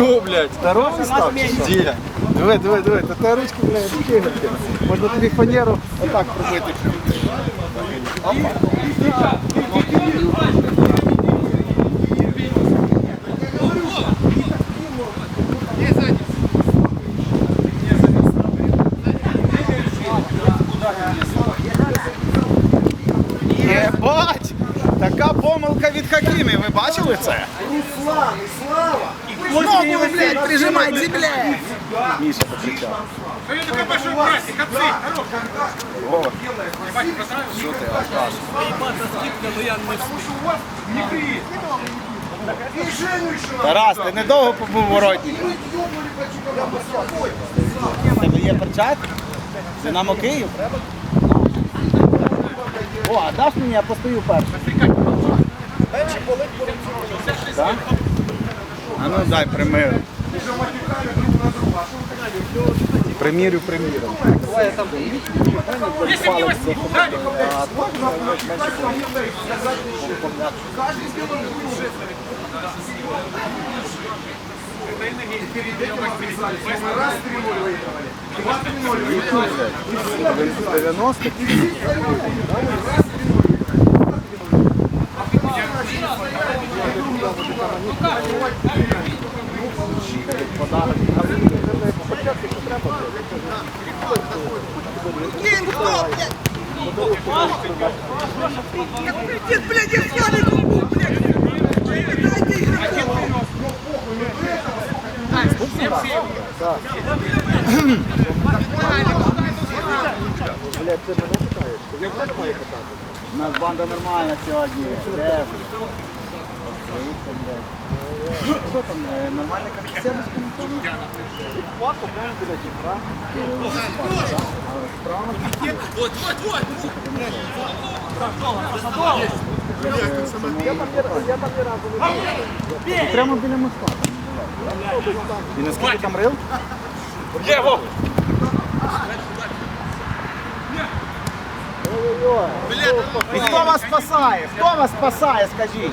Що, блядь? Здоровий став? Де? Диви, диви, диви, та та ручки, блядь, кигати. Можна тобі фанеру отак пробити. Єбать! Помилка від Хакімі, ви бачили це? Руслан і Слава! Знову, блядь, прижимайте, блядь! Міша покричав. Що ти, алкаш? І Женю ще! Тарас, ти недовго побув воротник. У тебе є перчатки? Динамо Київ? О, а даш мені, я постою перший. Так? А ну дай примірю. Примірю, примірю. В 90 У нас банда нормальна сьогодні. Де? Дивіться, блядь. Що там, е, нормальна коефіцієнт? Прямо біля моста. І наскільки там рил? І хто вас спасає? Хто вас спасає, скажіть?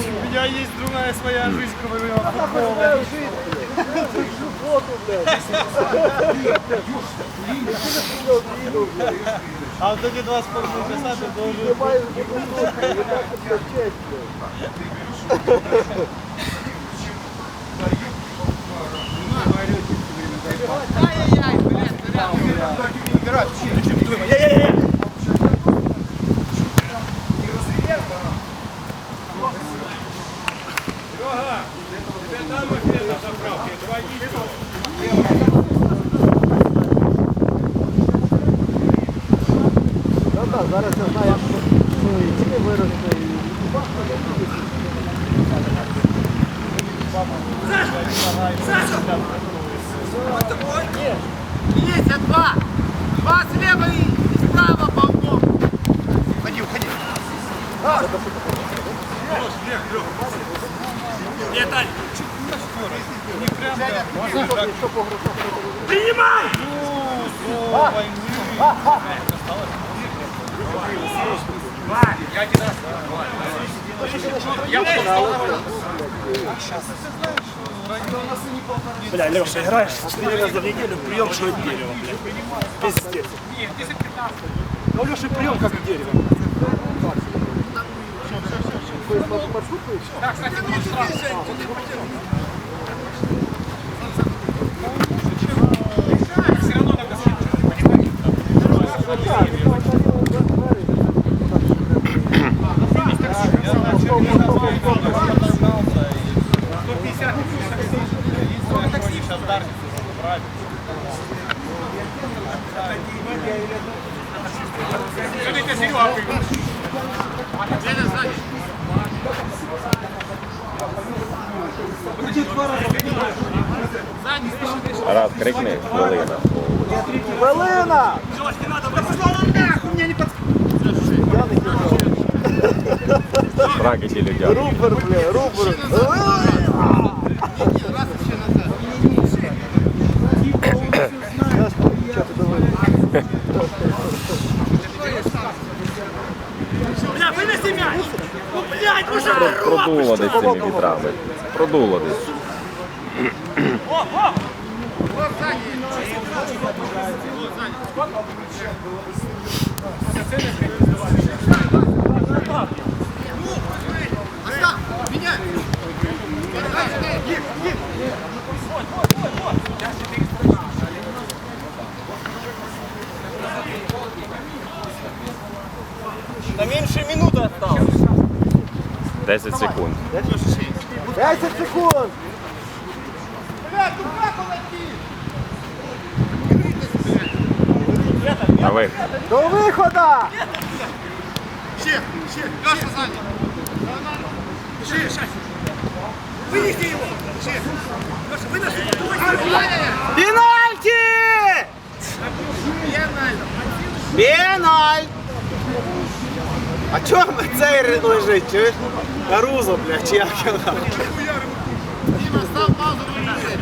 У меня есть другая своя жизнь, кроме футбола. Моя жизнь. Животу, блядь. А вот эти два спортивных часа ты должен... Ты понимаешь, ты должен, ты так блядь. Ай-яй-яй, блядь, блядь. Ты чем, думаешь? Я знаю, що і ціни виросли, і Есть два! Два слева и справа полком! Уходи, уходи! Принимай! Бля, Леша, играешь 4 раза в неделю, прием, что от дерева, бля. Пиздец. Ну, Леша, прием как дерево. Раз крикни, хвилина. Хвилина! Джош, не надо, пошла нахуй, меня не подсказывай! Бракеті людях. Рупер, бля, рупер. Бля, вынеси мяч! Ну, блядь, уже рот! Продуло десь цими вітрами. Продуло десь. Та менше минути осталось. 10 секунд. 10 секунд. На вихід. До виходу. Ще, ще, Леша сзади. Ще, ще. Вынеси его! Ще. Леша, вынеси! Пенальті! Пеналь! А чого цей лежить, чуєш? Карузо, бля, чи як його? Дима, став паузу, вынеси.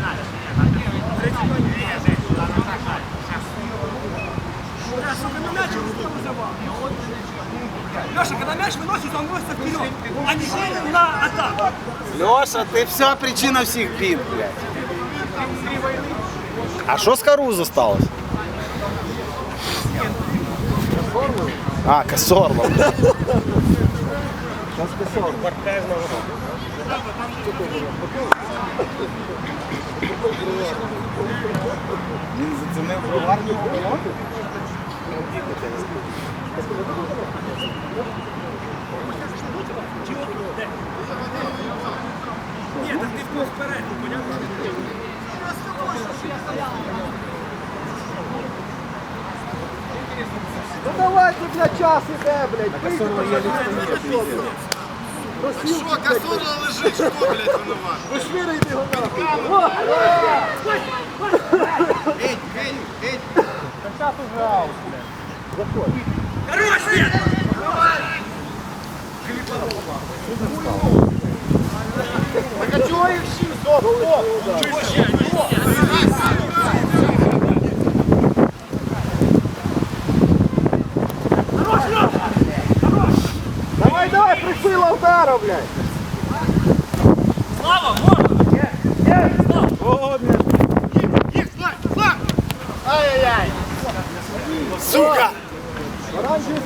Леша, когда мяч выносится, он носится вперед, а не на атаку. Леша, ти вся причина всіх бід, блядь. А що з Карузо сталося? А, Касорло. Він зацінив броварню оболонку? Ну давайте, бля, час іде, блядь. Що, Касура лежить, що, блядь, винуват? Вишвирайте його нахуй. Геть, геть, геть. Хорош, нет! Так а чого їх всі? Стоп, стоп. Давай, присила удара, блядь. Слава, можно! Їх, Слава, Слава! Ай-яй-яй. Сука! Оранжевий